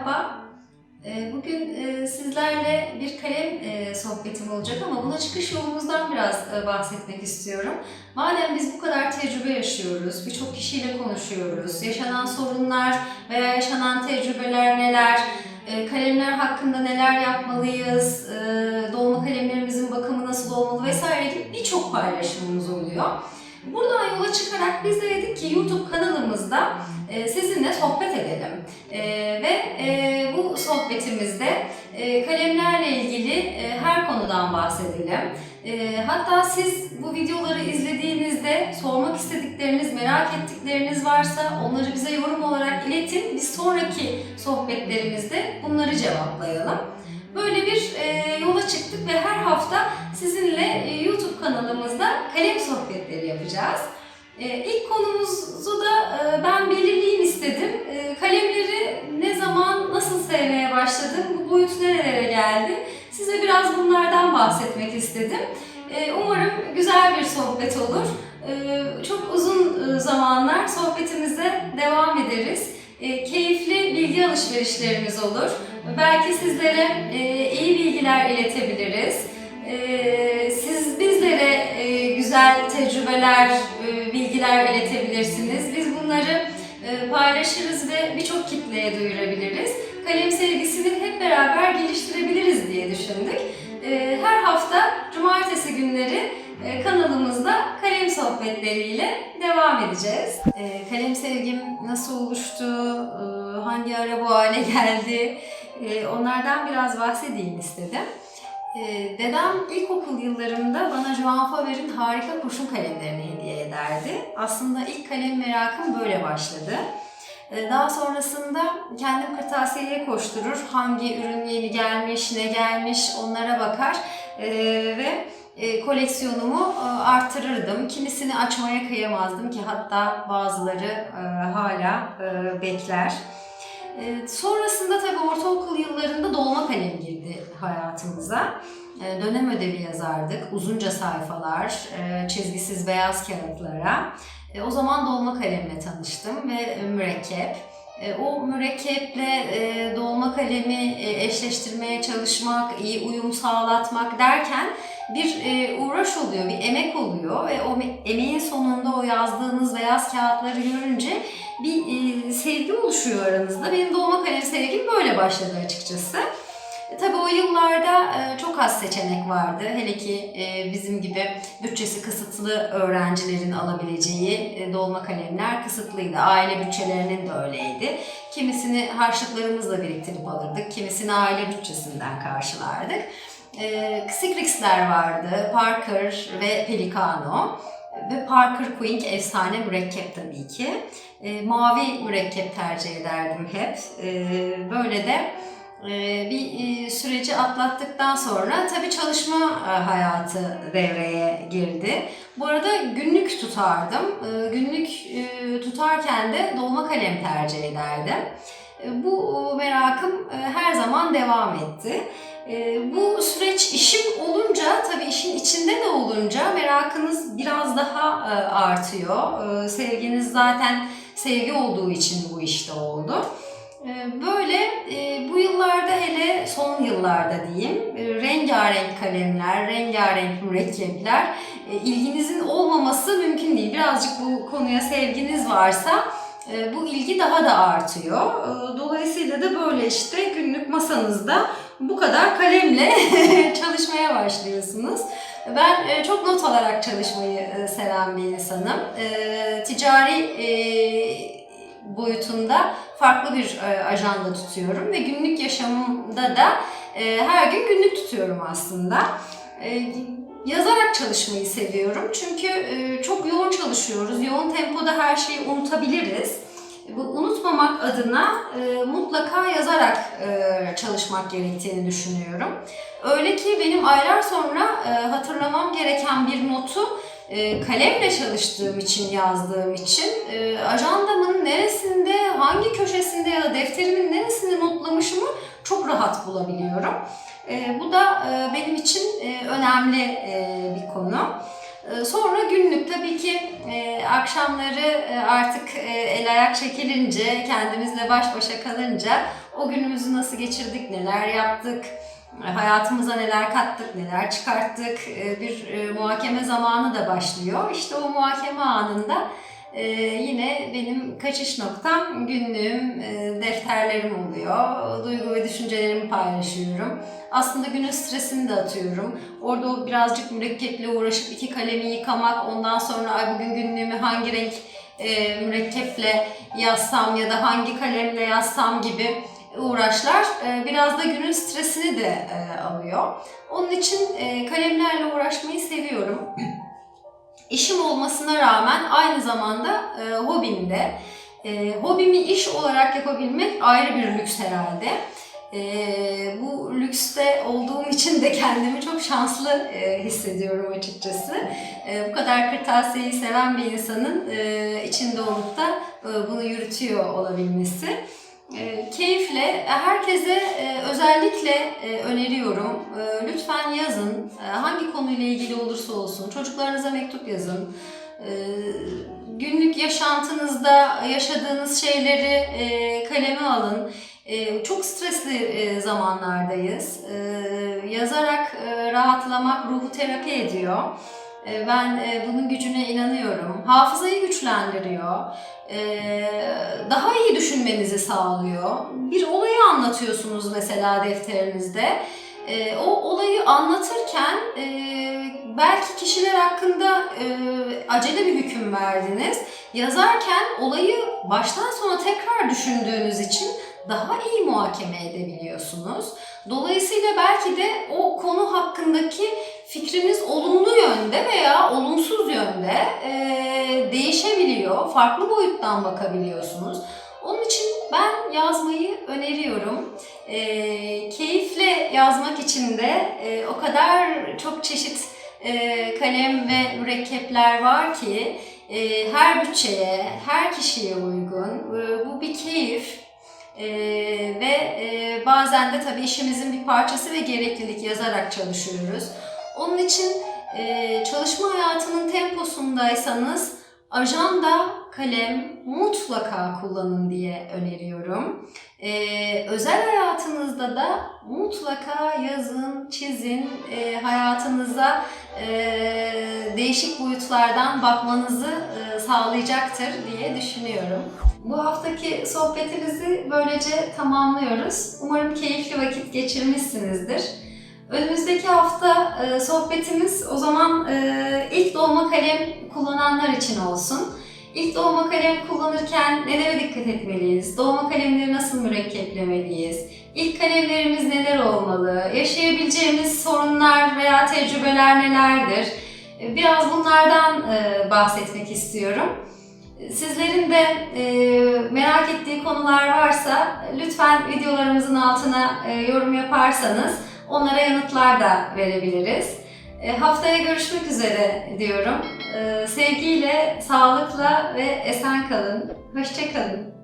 Merhaba. Ee, Bugün e, sizlerle bir kalem e, sohbetim olacak ama buna çıkış yolumuzdan biraz e, bahsetmek istiyorum. Madem biz bu kadar tecrübe yaşıyoruz, birçok kişiyle konuşuyoruz, yaşanan sorunlar veya yaşanan tecrübeler neler, kalemler hakkında neler yapmalıyız, dolma kalemlerimizin bakımı nasıl olmalı vesaire gibi birçok paylaşımımız oluyor. Buradan yola çıkarak biz de dedik ki YouTube kanalımızda e, sizinle sohbet edelim. E, ve e, bu sohbetimizde kalemlerle ilgili her konudan bahsedelim. Hatta siz bu videoları izlediğinizde sormak istedikleriniz, merak ettikleriniz varsa onları bize yorum olarak iletin. Biz sonraki sohbetlerimizde bunları cevaplayalım. Böyle bir e, yola çıktık ve her hafta sizinle e, YouTube kanalımızda kalem sohbetleri yapacağız. E, ilk konumuzu da e, ben belirleyeyim istedim. E, kalemleri ne zaman, nasıl sevmeye başladım, bu boyut nerelere geldi? Size biraz bunlardan bahsetmek istedim. E, umarım güzel bir sohbet olur. E, çok uzun e, zamanlar sohbetimize devam ederiz. E, bilgi alışverişlerimiz olur. Belki sizlere e, iyi bilgiler iletebiliriz. E, siz bizlere e, güzel tecrübeler, e, bilgiler iletebilirsiniz. Biz bunları e, paylaşırız ve birçok kitleye duyurabiliriz. Kalem sevgisini hep beraber geliştirebiliriz diye düşündük. E, her hafta cumartesi günleri kanalımızda kalem sohbetleriyle devam edeceğiz. E, kalem sevgim nasıl oluştu, e, hangi ara bu hale geldi, onlardan biraz bahsedeyim istedim. Dedem ilkokul yıllarında bana Joan Faber'in harika kurşun kalemlerini hediye ederdi. Aslında ilk kalem merakım böyle başladı. Daha sonrasında kendim kırtasiyeye koşturur, hangi ürün yeni gelmiş, ne gelmiş onlara bakar ve e, koleksiyonumu e, artırırdım. Kimisini açmaya kıyamazdım ki hatta bazıları e, hala bekler. Sonrasında tabii ortaokul yıllarında dolma kalem girdi hayatımıza. Dönem ödevi yazardık, uzunca sayfalar, e, çizgisiz beyaz kağıtlara. O zaman dolma kalemle tanıştım ve mürekkep. O mürekkeple dolma kalemi eşleştirmeye çalışmak, iyi uyum sağlatmak derken bir e, uğraş oluyor, bir emek oluyor ve o me- emeğin sonunda o yazdığınız beyaz kağıtları görünce bir e, sevgi oluşuyor aranızda. Benim dolma kalem sevgim böyle başladı açıkçası. E, Tabii o yıllarda e, çok az seçenek vardı. Hele ki e, bizim gibi bütçesi kısıtlı öğrencilerin alabileceği dolma kalemler kısıtlıydı. Aile bütçelerinin de öyleydi. Kimisini harçlıklarımızla biriktirip alırdık, kimisini aile bütçesinden karşılardık. E, Sikrix'ler vardı, Parker ve Pelicano ve Parker Quick efsane mürekkep tabii ki. E, mavi mürekkep tercih ederdim hep. E, böyle de e, bir e, süreci atlattıktan sonra tabii çalışma e, hayatı devreye girdi. Bu arada günlük tutardım. Günlük tutarken de dolma kalem tercih ederdim. Bu merakım her zaman devam etti. E, Bu süreç işim olunca, tabii işin içinde de olunca merakınız biraz daha e, artıyor. E, Sevginiz zaten sevgi olduğu için bu işte oldu. E, Böyle e, bu yıllarda hele son yıllarda diyeyim e, rengarenk kalemler, rengarenk mürekkepler e, ilginizin olmaması mümkün değil. Birazcık bu konuya sevginiz varsa bu ilgi daha da artıyor. E, Dolayısıyla da böyle işte günlük masanızda bu kadar kalemle çalışmaya başlıyorsunuz. Ben e, çok not alarak çalışmayı e, seven bir insanım. E, Ticari e, boyutunda farklı bir ajanda tutuyorum ve günlük yaşamımda da her gün günlük tutuyorum aslında. Yazarak çalışmayı seviyorum çünkü e, çok yoğun çalışıyoruz. Yoğun tempoda her şeyi unutabiliriz. Bu unutmamak adına e, mutlaka yazarak e, çalışmak gerektiğini düşünüyorum. Öyle ki benim aylar sonra hatırlamam gereken bir notu kalemle çalıştığım için, yazdığım için ajandamın neresinde, hangi köşesinde ya da defterimin neresinde notlamışımı çok rahat bulabiliyorum. E, bu da e, benim için e, önemli e, bir konu. E, Sonra günlük tabii ki akşamları artık el ayak çekilince, kendimizle baş başa kalınca o günümüzü nasıl geçirdik, neler yaptık, hayatımıza neler kattık, neler çıkarttık bir muhakeme zamanı da başlıyor. İşte o muhakeme anında e, yine benim kaçış noktam günlüğüm, e, defterlerim oluyor. Duygu ve düşüncelerimi paylaşıyorum. Aslında günün stresini de atıyorum. Orada o birazcık mürekkeple uğraşıp iki kalemi yıkamak, ondan sonra ay bugün günlüğümü hangi renk e, mürekkeple yazsam ya da hangi kalemle yazsam gibi uğraşlar e, biraz da günün stresini de e, alıyor. Onun için e, kalemlerle uğraşmayı seviyorum. İşim olmasına rağmen aynı zamanda e, hobim de. E, hobimi iş olarak yapabilmek ayrı bir lüks herhalde. E, bu lükste olduğum için de kendimi çok şanslı e, hissediyorum açıkçası. E, bu kadar kırtasiyeyi seven bir insanın e, içinde olup da e, bunu yürütüyor olabilmesi. E, keyifle, herkese e, özellikle e, öneriyorum. E, lütfen yazın. E, hangi konuyla ilgili olursa olsun. Çocuklarınıza mektup yazın. E, günlük yaşantınızda yaşadığınız şeyleri e, kaleme alın. E, çok stresli e, zamanlardayız. E, yazarak e, rahatlamak ruhu terapi ediyor. E, ben e, bunun gücüne inanıyorum. Hafızayı güçlendiriyor. Ee, daha iyi düşünmenizi sağlıyor. Bir olayı anlatıyorsunuz mesela defterinizde. Ee, o olayı anlatırken e, belki kişiler hakkında e, acele bir hüküm verdiniz. Yazarken olayı baştan sona tekrar düşündüğünüz için daha iyi muhakeme edebiliyorsunuz. Dolayısıyla belki de o konu hakkındaki fikriniz olumlu yönde veya olumsuz yönde e, değişebiliyor. Farklı boyuttan bakabiliyorsunuz. Onun için ben yazmayı öneriyorum. E, keyifle yazmak için de e, o kadar çok çeşit e, kalem ve mürekkepler var ki e, her bütçeye, her kişiye uygun. E, bu bir keyif. Ee, ve e, bazen de tabii işimizin bir parçası ve gereklilik yazarak çalışıyoruz. Onun için e, çalışma hayatının temposundaysanız ajanda, kalem mutlaka kullanın diye öneriyorum. E, özel hayatınızda da mutlaka yazın, çizin, e, hayatınıza e, değişik boyutlardan bakmanızı e, sağlayacaktır diye düşünüyorum. Bu haftaki sohbetimizi böylece tamamlıyoruz. Umarım keyifli vakit geçirmişsinizdir. Önümüzdeki hafta e, sohbetimiz o zaman e, ilk dolma kalem kullananlar için olsun. İlk dolma kalem kullanırken nelere dikkat etmeliyiz? Dolma kalemleri nasıl mürekkeplemeliyiz? İlk kalemlerimiz neler olmalı? Yaşayabileceğimiz sorunlar veya tecrübeler nelerdir? E, Biraz bunlardan e, bahsetmek istiyorum. Sizlerin de e, merak ettiği konular varsa lütfen videolarımızın altına yorum yaparsanız onlara yanıtlar da verebiliriz. E, haftaya görüşmek üzere diyorum. E, sevgiyle, sağlıkla ve esen kalın. Hoşçakalın.